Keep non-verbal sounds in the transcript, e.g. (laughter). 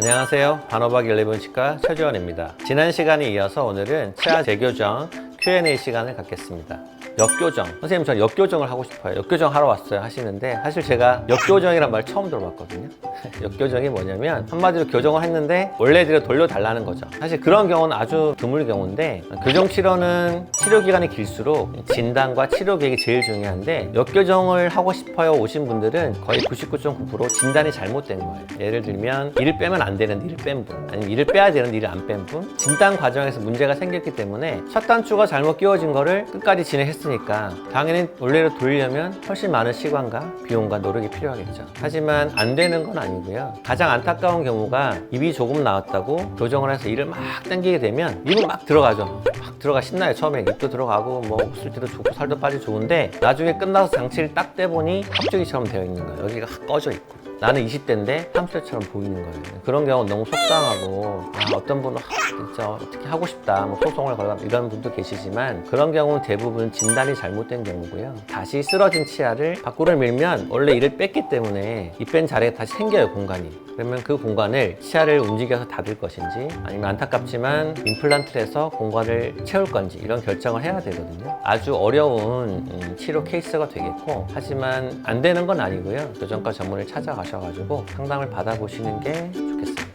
안녕하세요. 반호박 11 치과 최주원입니다. 지난 시간에 이어서 오늘은 치아 재교정 Q&A 시간을 갖겠습니다. 역교정. 선생님, 저 역교정을 하고 싶어요. 역교정 하러 왔어요. 하시는데, 사실 제가 역교정이란 말 처음 들어봤거든요. (laughs) 역교정이 뭐냐면, 한마디로 교정을 했는데, 원래대로 돌려달라는 거죠. 사실 그런 경우는 아주 드물 경우인데, 교정 치료는 치료 기간이 길수록 진단과 치료 계획이 제일 중요한데, 역교정을 하고 싶어요 오신 분들은 거의 99.9% 진단이 잘못된 거예요. 예를 들면, 이를 빼면 안 되는데 이를 뺀 분, 아니면 이를 빼야 되는데 이를 안 뺀 분, 진단 과정에서 문제가 생겼기 때문에 첫 단추가 잘못 끼워진 거를 끝까지 진행했 으니까 당연히 원래로 돌리려면 훨씬 많은 시간과 비용과 노력이 필요하겠죠. 하지만 안 되는 건 아니고요. 가장 안타까운 경우가 입이 조금 나왔다고 교정을 해서 이를 막 당기게 되면 입은 막 들어가죠. 막 들어가 신나요. 처음에 입도 들어가고 뭐 웃을 때도 좋고 살도 빠지 좋은데 나중에 끝나서 장치를 딱 떼보니 합주기처럼 되어 있는 거예요. 여기가 확 꺼져 있고. 나는 20대인데 30대처럼 보이는 거예요. 그런 경우 너무 속상하고 아, 어떤 분은 아, 진짜 어떻게 하고 싶다 뭐 소송을 걸어 이런 분도 계시지만 그런 경우는 대부분 진단이 잘못된 경우고요. 다시 쓰러진 치아를 밖으로 밀면 원래 이를 뺐기 때문에 이 뺀 자리에 다시 생겨요 공간이. 그러면 그 공간을 치아를 움직여서 닫을 것인지 아니면 안타깝지만 임플란트를 해서 공간을 채울 건지 이런 결정을 해야 되거든요. 아주 어려운 음, 치료 케이스가 되겠고 하지만 안 되는 건 아니고요. 교정과 전문을 찾아 가셔가지고 상담을 받아보시는 게 좋겠습니다.